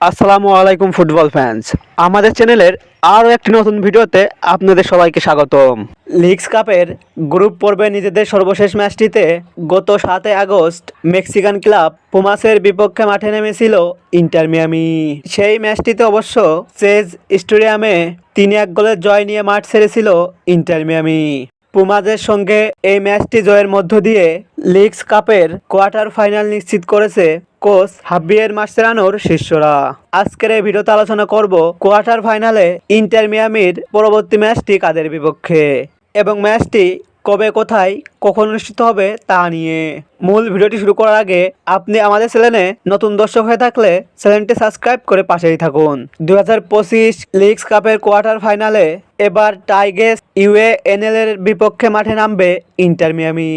আসসালামু আলাইকুম football fans আমাদের চ্যানেলের আরও একটি নতুন ভিডিওতে আপনাদের সবাইকে স্বাগতম। লিগস কাপের গ্রুপ পর্বে নিজেদের সর্বশেষ ম্যাচটিতে গত সাতই আগস্ট মেক্সিকান ক্লাব পুমাসের বিপক্ষে মাঠে নেমেছিল ইন্টার মিয়ামি সেই ম্যাচটিতে অবশ্য চেজ স্টেডিয়ামে তিন এক গোলের জয় নিয়ে মাঠ ছেড়েছিল ইন্টার মিয়ামি পুমাজের সঙ্গে এই ম্যাচটি জয়ের মধ্য দিয়ে লিগস কাপের কোয়ার্টার ফাইনাল নিশ্চিত করেছে কোচ হাবিয়ের মাসেরানোর শিষ্যরা। আজকের এই ভিডিওতে আলোচনা করব কোয়ার্টার ফাইনালে ইন্টার মিয়ামির পরবর্তী ম্যাচটি কাদের বিপক্ষে। এবং ম্যাচটি কবে, কোথায়, কখন অনুষ্ঠিত হবে তা নিয়ে। মূল ভিডিওটি শুরু করার আগে আপনি আমাদের চ্যানেলে নতুন দর্শক হয়ে থাকলে চ্যানেলটি সাবস্ক্রাইব করে পাশেই থাকুন। দুই হাজার পঁচিশ লিগস কাপের কোয়ার্টার ফাইনালে এবার টাইগেস ইউএএনএল এর বিপক্ষে মাঠে নামবে ইন্টার মিয়ামি।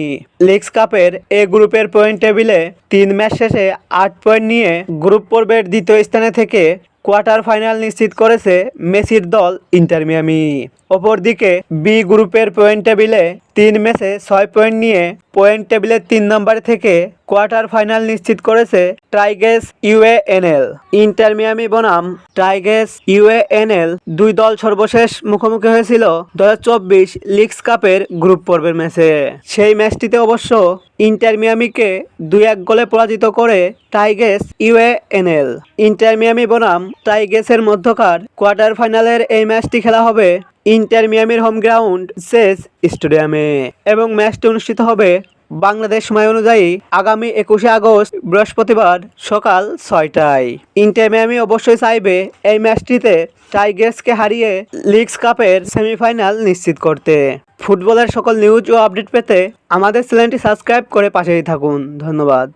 লিগস কাপের এ গ্রুপের পয়েন্ট টেবিলে তিন ম্যাচ শেষে আট পয়েন্ট নিয়ে গ্রুপ পর্বের দ্বিতীয় স্থানে থেকে কোয়ার্টার ফাইনাল নিশ্চিত করেছে মেসির দল ইন্টার মিয়ামি। অপরদিকে বি গ্রুপের পয়েন্ট টেবিলে তিন ম্যাচে ছয় পয়েন্ট নিয়ে পয়েন্ট টেবিলের তিন নম্বর থেকে কোয়ার্টার ফাইনাল নিশ্চিত করেছে টাইগেস ইউএএনএল ইন্টার মিয়ামি বনাম টাইগেস ইউএএনএল দুই দল সর্বশেষ মুখোমুখি হয়েছিল দু চব্বিশ লিগস কাপের গ্রুপ পর্বের ম্যাচে সেই ম্যাচটিতে অবশ্য ইন্টার মিয়ামিকে দুই এক গোলে পরাজিত করে টাইগেস ইউএএনএল ইন্টার মিয়ামি বনাম টাইগেসের মধ্যকার কোয়ার্টার ফাইনালের এই ম্যাচটি খেলা হবে ইন্টার মিয়ামির হোম গ্রাউন্ড সেস স্টেডিয়ামে এবং ম্যাচটি অনুষ্ঠিত হবে বাংলাদেশ সময় অনুযায়ী আগামী একুশে আগস্ট বৃহস্পতিবার সকাল ছয়টায়। ইন্টার মিয়ামি অবশ্যই চাইবে এই ম্যাচটিতে টাইগার্সকে হারিয়ে লিগস কাপের সেমিফাইনাল নিশ্চিত করতে। ফুটবলের সকল নিউজ ও আপডেট পেতে আমাদের চ্যানেলটি সাবস্ক্রাইব করে পাশেই থাকুন। ধন্যবাদ।